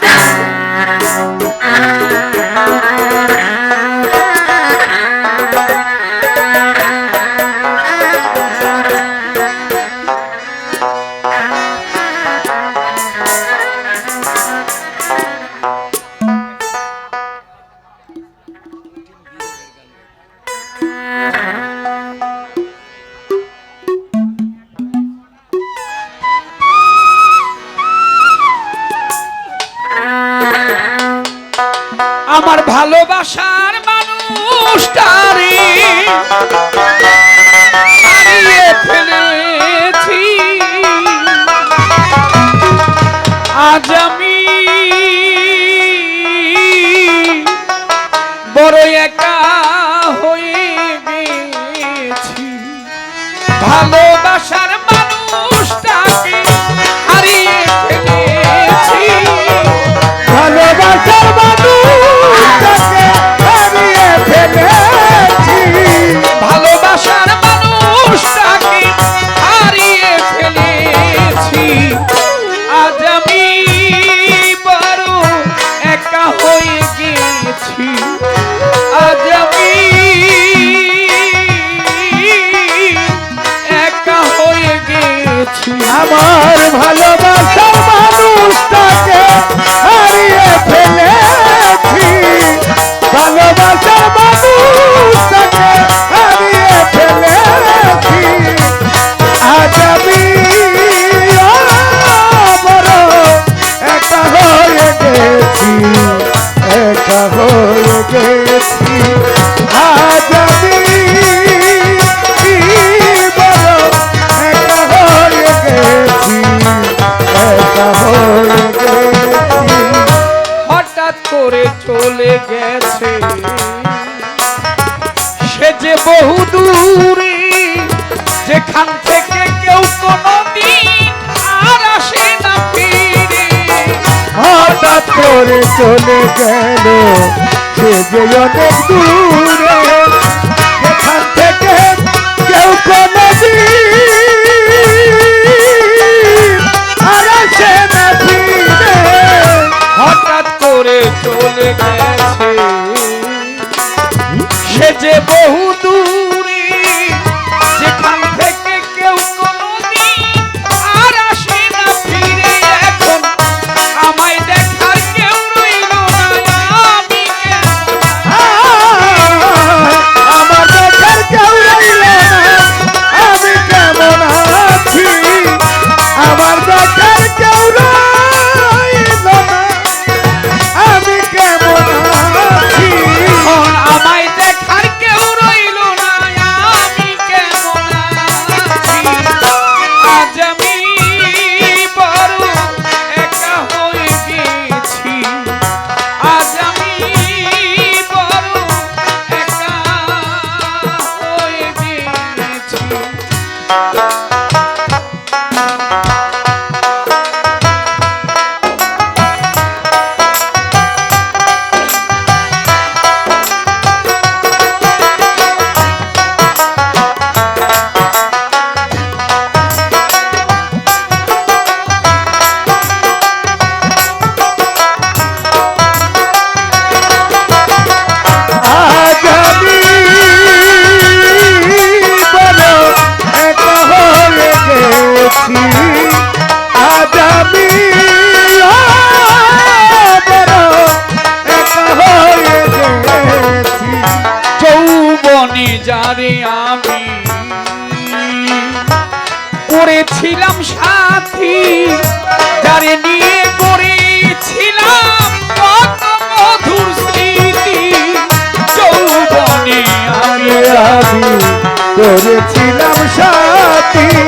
Stop! আমার ভালোবাসার মানুষটারে হারিয়ে ফেলেছি। আজ আমি বড় একা হয়ে গেছি। ভালোবাসার করে চলে গেছে। সে যে বহু দূরে, যেখান থেকে কেউ কোনো আর আসে না ফিরে। হঠাৎ করে চলে গেল সে যে অনেক দূর গেছে সে যে বহু দূর করেছিলাম সাথী।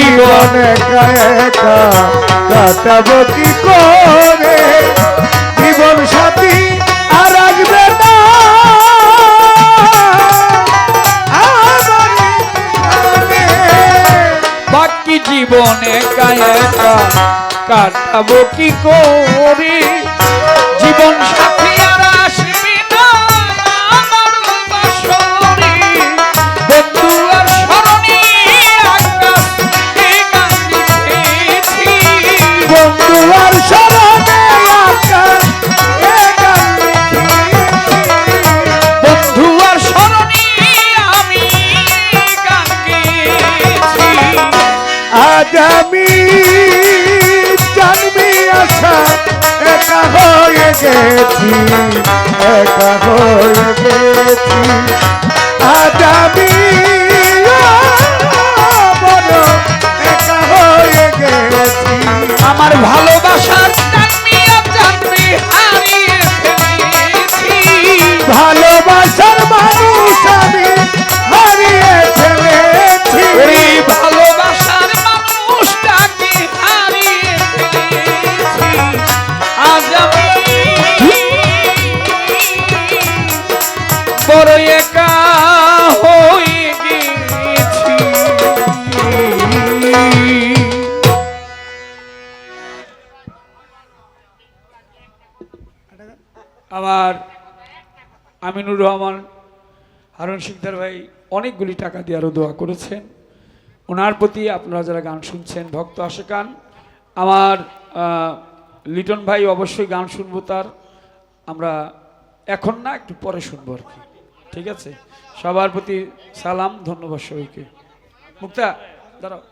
জীবন একা একা কাটাবো কি করে, জীবন সাথী আর আসবে না। বাকি জীবনে একা একা কাটাবো কি করে? জীবন সাথী গেছি একা হয়ে গেছি। আজ একা হয়ে গেছি। আমার ভালোবাসার আমার আমিনুর রহমান, হারুন সিকদার ভাই অনেকগুলি টাকা দিয়ে আরও দোয়া করেছেন। ওনার প্রতি আপনারা যারা গান শুনছেন, ভক্ত আশেকান আমার লিটন ভাই অবশ্যই গান শুনব তার। আমরা এখন না, একটু পরে শুনব আর কি। ঠিক আছে? সবার প্রতি সালাম, ধন্যবাদ সবাইকে। মুক্তা, দাঁড়াও।